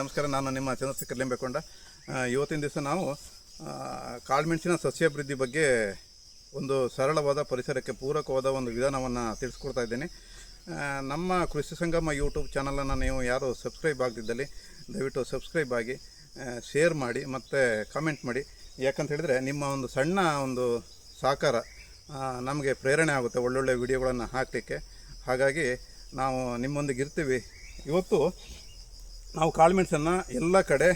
ನಮಸ್ಕಾರ. ನಾನು ನಿಮ್ಮ ಚಂದ್ರಶೇಖರ್ ಲಿಂಬೇಕೊಂಡ. ಇವತ್ತಿನ ದಿವಸ ನಾವು ಕಾಳುಮೆಣಸಿನ ಸಸ್ಯಾಭಿವೃದ್ಧಿ ಬಗ್ಗೆ ಒಂದು ಸರಳವಾದ ಪರಿಸರಕ್ಕೆ ಪೂರಕವಾದ ಒಂದು ವಿಧಾನವನ್ನು ತಿಳಿಸ್ಕೊಡ್ತಾ ಇದ್ದೇನೆ. ನಮ್ಮ ಕೃಷಿ ಸಂಗಮ ಯೂಟ್ಯೂಬ್ ಚಾನಲನ್ನು ನೀವು ಯಾರು ಸಬ್ಸ್ಕ್ರೈಬ್ ಆಗದಿದ್ದಲ್ಲಿ ದಯವಿಟ್ಟು ಸಬ್ಸ್ಕ್ರೈಬ್ ಆಗಿ ಶೇರ್ ಮಾಡಿ ಮತ್ತು ಕಾಮೆಂಟ್ ಮಾಡಿ. ಯಾಕಂತ ಹೇಳಿದರೆ ನಿಮ್ಮ ಒಂದು ಸಣ್ಣ ಒಂದು ಸಹಕಾರ ನಮಗೆ ಪ್ರೇರಣೆ ಆಗುತ್ತೆ ಒಳ್ಳೊಳ್ಳೆ ವಿಡಿಯೋಗಳನ್ನು ಹಾಕಲಿಕ್ಕೆ. ಹಾಗಾಗಿ ನಾವು ನಿಮ್ಮೊಂದಿಗೆ ಇರ್ತೀವಿ. ಇವತ್ತು ನಾವು ಕಾಳುಮೆಣಸನ್ನು ಎಲ್ಲ ಕಡೆ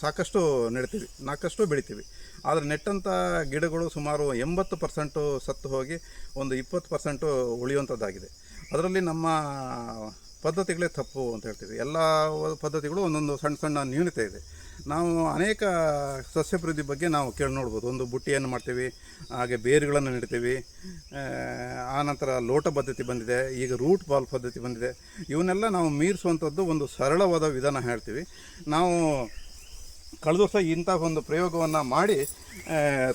ಸಾಕಷ್ಟು ನೆಡ್ತೀವಿ, ನಾಲ್ಕಷ್ಟು ಬೆಳಿತೀವಿ. ಆದರೆ ನೆಟ್ಟಂಥ ಗಿಡಗಳು ಸುಮಾರು ಎಂಬತ್ತು ಪರ್ಸೆಂಟು ಸತ್ತು ಹೋಗಿ ಒಂದು ಇಪ್ಪತ್ತು ಪರ್ಸೆಂಟು ಉಳಿಯುವಂಥದ್ದಾಗಿದೆ. ಅದರಲ್ಲಿ ನಮ್ಮ ಪದ್ಧತಿಗಳೇ ತಪ್ಪು ಅಂತ ಹೇಳ್ತೀವಿ. ಎಲ್ಲ ಪದ್ಧತಿಗಳು ಒಂದೊಂದು ಸಣ್ಣ ಸಣ್ಣ ನ್ಯೂನತೆ ಇದೆ. ನಾವು ಅನೇಕ ಸಸ್ಯಭಿವೃದ್ಧಿ ಬಗ್ಗೆ ನಾವು ಕೇಳಿ ನೋಡ್ಬೋದು. ಒಂದು ಬುಟ್ಟಿಯನ್ನು ಮಾಡ್ತೀವಿ, ಹಾಗೆ ಬೇರುಗಳನ್ನು ನೆಡ್ತೀವಿ ಆನಂತರ ಲೋಟ ಪದ್ಧತಿ ಬಂದಿದೆ, ಈಗ ರೂಟ್ ಬಾಲ್ ಪದ್ಧತಿ ಬಂದಿದೆ. ಇವನ್ನೆಲ್ಲ ನಾವು ಮೀರಿಸುವಂಥದ್ದು ಒಂದು ಸರಳವಾದ ವಿಧಾನ ಹೇಳ್ತೀವಿ. ನಾವು ಕಳೆದ ವರ್ಷ ಇಂಥ ಒಂದು ಪ್ರಯೋಗವನ್ನು ಮಾಡಿ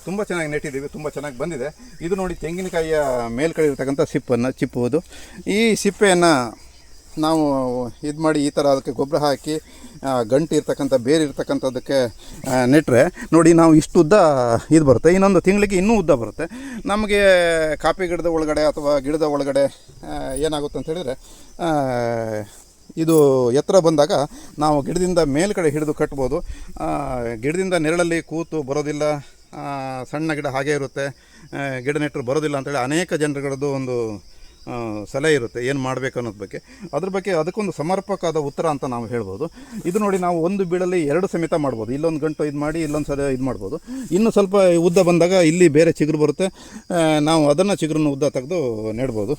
ತುಂಬ ಚೆನ್ನಾಗಿ ನೆಟ್ಟಿದ್ದೀವಿ, ತುಂಬ ಚೆನ್ನಾಗಿ ಬಂದಿದೆ. ಇದು ನೋಡಿ ತೆಂಗಿನಕಾಯಿಯ ಮೇಲ್ಕಡೆ ಇರ್ತಕ್ಕಂಥ ಸಿಪ್ಪನ್ನು ಚಿಪ್ಪುವುದು. ಈ ಸಿಪ್ಪೆಯನ್ನು ನಾವು ಇದು ಮಾಡಿ ಈ ಥರ ಅದಕ್ಕೆ ಗೊಬ್ಬರ ಹಾಕಿ ಗಂಟು ಇರ್ತಕ್ಕಂಥ, ಬೇರೆ ಇರ್ತಕ್ಕಂಥದ್ದಕ್ಕೆ ನೆಟ್ಟರೆ ನೋಡಿ ನಾವು ಇಷ್ಟು ಉದ್ದ ಇದು ಬರುತ್ತೆ. ಇನ್ನೊಂದು ತಿಂಗಳಿಗೆ ಇನ್ನೂ ಉದ್ದ ಬರುತ್ತೆ. ನಮಗೆ ಕಾಪಿ ಗಿಡದ ಒಳಗಡೆ ಅಥವಾ ಗಿಡದ ಒಳಗಡೆ ಏನಾಗುತ್ತೆ ಅಂತ ಹೇಳಿದರೆ ಇದು ಎತ್ತರ ಬಂದಾಗ ನಾವು ಗಿಡದಿಂದ ಮೇಲ್ಗಡೆ ಹಿಡಿದು ಕಟ್ಬೋದು. ಗಿಡದಿಂದ ನೆರಳಲ್ಲಿ ಕೂತು ಬರೋದಿಲ್ಲ. ಸಣ್ಣ ಗಿಡ ಹಾಗೇ ಇರುತ್ತೆ. ಗಿಡ ನೆಟ್ಟರು ಬರೋದಿಲ್ಲ ಅಂತೇಳಿ ಅನೇಕ ಜನರುಗಳದ್ದು ಒಂದು ಸಲಹೆ ಇರುತ್ತೆ, ಏನು ಮಾಡಬೇಕು ಅನ್ನೋದ್ರ ಬಗ್ಗೆ. ಅದ್ರ ಬಗ್ಗೆ ಅದಕ್ಕೊಂದು ಸಮರ್ಪಕವಾದ ಉತ್ತರ ಅಂತ ನಾವು ಹೇಳ್ಬೋದು. ಇದು ನೋಡಿ ನಾವು ಒಂದು ಬೀಳಲ್ಲಿ ಎರಡು ಸಮೇತ ಮಾಡ್ಬೋದು. ಇಲ್ಲೊಂದು ಗಂಟು ಇದು ಮಾಡಿ, ಇಲ್ಲೊಂದು ಸಲ ಇದು ಮಾಡ್ಬೋದು. ಇನ್ನು ಸ್ವಲ್ಪ ಉದ್ದ ಬಂದಾಗ ಇಲ್ಲಿ ಬೇರೆ ಚಿಗುರು ಬರುತ್ತೆ. ನಾವು ಅದನ್ನು ಚಿಗುರನ್ನು ಉದ್ದ ತೆಗೆದು ನೆಡ್ಬೋದು.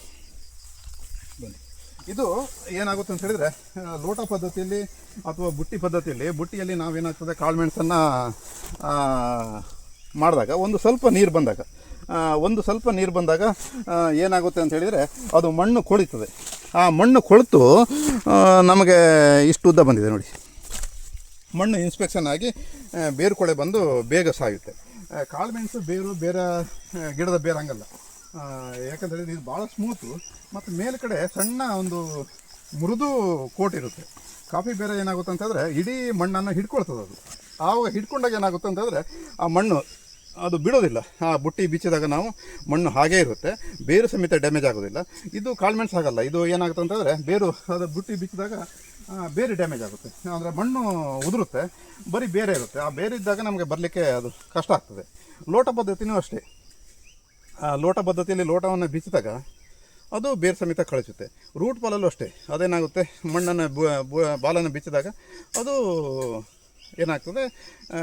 ಇದು ಏನಾಗುತ್ತೆ ಅಂತ ಹೇಳಿದರೆ ಲೋಟ ಪದ್ಧತಿಯಲ್ಲಿ ಅಥವಾ ಬುಟ್ಟಿ ಪದ್ಧತಿಯಲ್ಲಿ, ಬುಟ್ಟಿಯಲ್ಲಿ ನಾವೇನಾಗ್ತದೆ ಕಾಳುಮೆಣಸನ್ನು ಮಾಡಿದಾಗ, ಒಂದು ಸ್ವಲ್ಪ ನೀರು ಬಂದಾಗ ಒಂದು ಸ್ವಲ್ಪ ನೀರು ಬಂದಾಗ ಏನಾಗುತ್ತೆ ಅಂತ ಹೇಳಿದರೆ ಅದು ಮಣ್ಣು ಕೊಳಿತದೆ. ಆ ಮಣ್ಣು ಕೊಳೆತು ನಮಗೆ ಇಷ್ಟು ಉದ್ದ ಬಂದಿದೆ ನೋಡಿ. ಮಣ್ಣು ಇನ್ಸ್ಪೆಕ್ಷನ್ ಆಗಿ ಬೇರು ಕೊಳೆ ಬಂದು ಬೇಗ ಸಾಯುತ್ತೆ. ಕಾಳು ಕಾಳುಮೆಣಸು ಬೇರು, ಬೇರೆ ಗಿಡದ ಬೇರು ಹಂಗಲ್ಲ. ಯಾಕಂದ್ರೆ ಇದು ಭಾಳ ಸ್ಮೂತು ಮತ್ತು ಮೇಲ್ಗಡೆ ಸಣ್ಣ ಒಂದು ಮೃದು ಕೋಟ್ ಇರುತ್ತೆ. ಕಾಫಿ ಬೇರೆ ಏನಾಗುತ್ತೆ ಅಂತಂದರೆ ಇಡೀ ಮಣ್ಣನ್ನು ಹಿಡ್ಕೊಳ್ತದೆ ಅದು. ಆವಾಗ ಹಿಡ್ಕೊಂಡಾಗ ಏನಾಗುತ್ತೆ ಅಂತಂದರೆ ಆ ಮಣ್ಣು ಅದು ಬಿಡೋದಿಲ್ಲ. ಆ ಬುಟ್ಟಿ ಬಿಚ್ಚಿದಾಗ ನಾವು ಮಣ್ಣು ಹಾಗೇ ಇರುತ್ತೆ. ಬೇರು ಸಮೇತ ಡ್ಯಾಮೇಜ್ ಆಗೋದಿಲ್ಲ. ಇದು ಕಾಳ್ಮೆಣ್ಸು ಆಗಲ್ಲ ಇದು ಏನಾಗುತ್ತೆ ಅಂತಂದರೆ ಬೇರು, ಅದು ಬುಟ್ಟಿ ಬಿಚ್ಚಿದಾಗ ಬೇರೆ ಡ್ಯಾಮೇಜ್ ಆಗುತ್ತೆ. ಅಂದರೆ ಮಣ್ಣು ಉದುರುತ್ತೆ. ಬರೀ ಬೇರೆ ಇರುತ್ತೆ. ಆ ಬೇರೆ ಇದ್ದಾಗ ನಮಗೆ ಬರಲಿಕ್ಕೆ ಅದು ಕಷ್ಟ ಆಗ್ತದೆ. ಲೋಟ ಪದ್ಧತಿನೂ ಅಷ್ಟೇ. ಆ ಲೋಟ ಪದ್ಧತಿಯಲ್ಲಿ ಲೋಟವನ್ನು ಬಿಚ್ಚಿದಾಗ ಅದು ಬೇರೆ ಸಮೇತ ಕಳಿಸುತ್ತೆ. ರೂಟ್ ಬಾಲಲ್ಲೂ ಅಷ್ಟೇ. ಅದೇನಾಗುತ್ತೆ? ಮಣ್ಣನ್ನು ಬಾಲನ್ನು ಬಿಚ್ಚಿದಾಗ ಅದು ಏನಾಗ್ತದೆ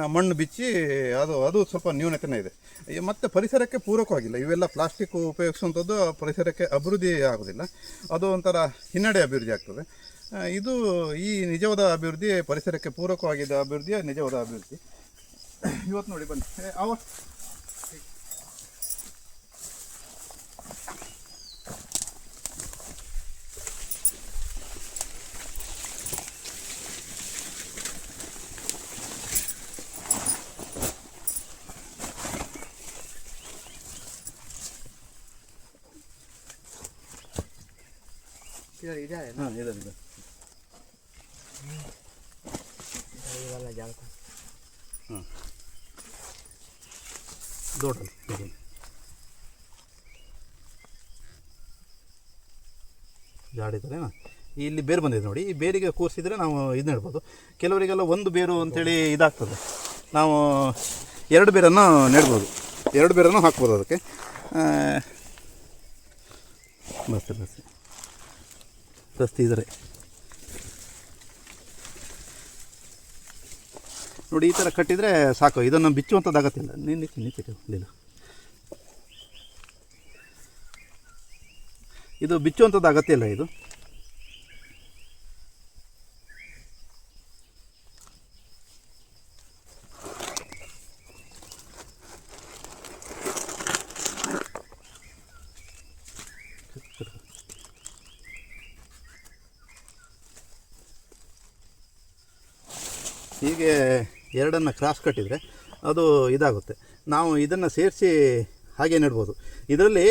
ಮಣ್ಣು ಬಿಚ್ಚಿ ಅದು ಅದು ಸ್ವಲ್ಪ ನ್ಯೂನತೆನೇ ಇದೆ. ಮತ್ತು ಪರಿಸರಕ್ಕೆ ಪೂರಕವಾಗಿಲ್ಲ. ಇವೆಲ್ಲ ಪ್ಲಾಸ್ಟಿಕ್ ಉಪಯೋಗಿಸುವಂಥದ್ದು ಪರಿಸರಕ್ಕೆ ಅಭಿವೃದ್ಧಿ ಆಗೋದಿಲ್ಲ. ಅದು ಒಂಥರ ಹಿನ್ನಡೆ ಅಭಿವೃದ್ಧಿ ಆಗ್ತದೆ. ಇದು ಈ ನಿಜವಾದ ಅಭಿವೃದ್ಧಿ, ಪರಿಸರಕ್ಕೆ ಪೂರಕವಾಗಿದ್ದ ಅಭಿವೃದ್ಧಿಯ ನಿಜವಾದ ಅಭಿವೃದ್ಧಿ? ಇವತ್ತು ನೋಡಿ ಬನ್ನಿ. ಅವ ಜಾಡಿದ್ರೆ ಹಾಂ ಇಲ್ಲಿ ಬೇರು ಬಂದಿದೆ ನೋಡಿ. ಈ ಬೇರಿಗೆ ಕೂರಿಸಿದ್ರೆ ನಾವು ಇದು ನೆಡ್ಬೋದು ಕೆಲವರಿಗೆಲ್ಲ ಒಂದು ಬೇರು ಅಂತೇಳಿ ಇದಾಗ್ತದೆ. ನಾವು ಎರಡು ಬೇರನ್ನು ನೆಡ್ಬೋದು. ಎರಡು ಬೇರನ್ನು ಹಾಕ್ಬೋದು ಅದಕ್ಕೆ. ಬಸ್ಸೆ ಬಸ್ಸೆ ಇದ್ರೆ ನೋಡಿ, ಈ ಥರ ಕಟ್ಟಿದರೆ ಸಾಕು. ಇದನ್ನು ಬಿಚ್ಚುವಂಥದ್ದು ಅಗತ್ಯ ಇಲ್ಲ ನಿಂತಿತ್ತು ನಿಂತಿತ್ತು ಇಲ್ಲ ಇದು ಬಿಚ್ಚುವಂಥದ್ದು ಅಗತ್ಯ ಇಲ್ಲ ಇದು? ಹೀಗೆ ಎರಡನ್ನು ಕ್ರಾಸ್ ಕಟ್ಟಿದರೆ ಅದು ಇದಾಗುತ್ತೆ. ನಾವು ಇದನ್ನು ಸೇರಿಸಿ ಹಾಗೆ ನೆಡ್ಬೋದು. ಇದರಲ್ಲಿ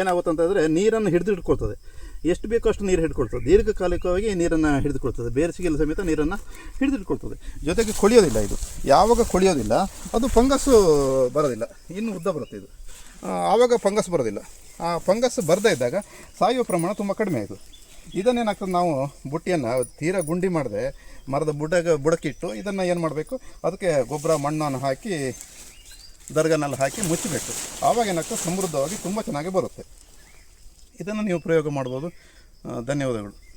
ಏನಾಗುತ್ತೆ ಅಂತಂದರೆ ನೀರನ್ನು ಹಿಡಿದು ಹಿಡ್ಕೊಳ್ತದೆ ಎಷ್ಟು ಬೇಕೋ ಅಷ್ಟು ನೀರು ಹಿಡ್ಕೊಳ್ತದೆ. ದೀರ್ಘಕಾಲಿಕವಾಗಿ ನೀರನ್ನು ಹಿಡಿದುಕೊಳ್ತದೆ ಬೇಸಿಗೆಯಲ್ಲಿ ಸಮೇತ ನೀರನ್ನು ಹಿಡಿದಿಟ್ಕೊಳ್ತದೆ. ಜೊತೆಗೆ ಕೊಳಿಯೋದಿಲ್ಲ ಇದು. ಯಾವಾಗ ಕೊಳಿಯೋದಿಲ್ಲ, ಅದು ಫಂಗಸ್ಸು ಬರೋದಿಲ್ಲ. ಇನ್ನು ಉದ್ದ ಬರುತ್ತೆ ಇದು. ಆವಾಗ ಫಂಗಸ್ ಬರೋದಿಲ್ಲ. ಆ ಫಂಗಸ್ ಬರದೇ ಇದ್ದಾಗ ಸಾಯುವ ಪ್ರಮಾಣ ತುಂಬ ಕಡಿಮೆ ಆಯಿತು. ಇದನ್ನೇನಾಗ್ತದೆ ನಾವು ಬುಟ್ಟಿಯನ್ನು ತೀರಾ ಗುಂಡಿ ಮಾಡಿದೆ, ಮರದ ಬುಡಗ ಬುಡಕ್ಕಿಟ್ಟು ಇದನ್ನು ಏನು ಮಾಡಬೇಕು, ಅದಕ್ಕೆ ಗೊಬ್ಬರ ಮಣ್ಣನ್ನು ಹಾಕಿ, ದರ್ಗನಲ್ಲಿ ಹಾಕಿ ಮುಚ್ಚಬೇಕು. ಆವಾಗ ಏನಾಗ್ತದೆ, ಸಮೃದ್ಧವಾಗಿ ತುಂಬ ಚೆನ್ನಾಗಿ ಬರುತ್ತೆ. ಇದನ್ನು ನೀವು ಪ್ರಯೋಗ ಮಾಡ್ಬೋದು. ಧನ್ಯವಾದಗಳು.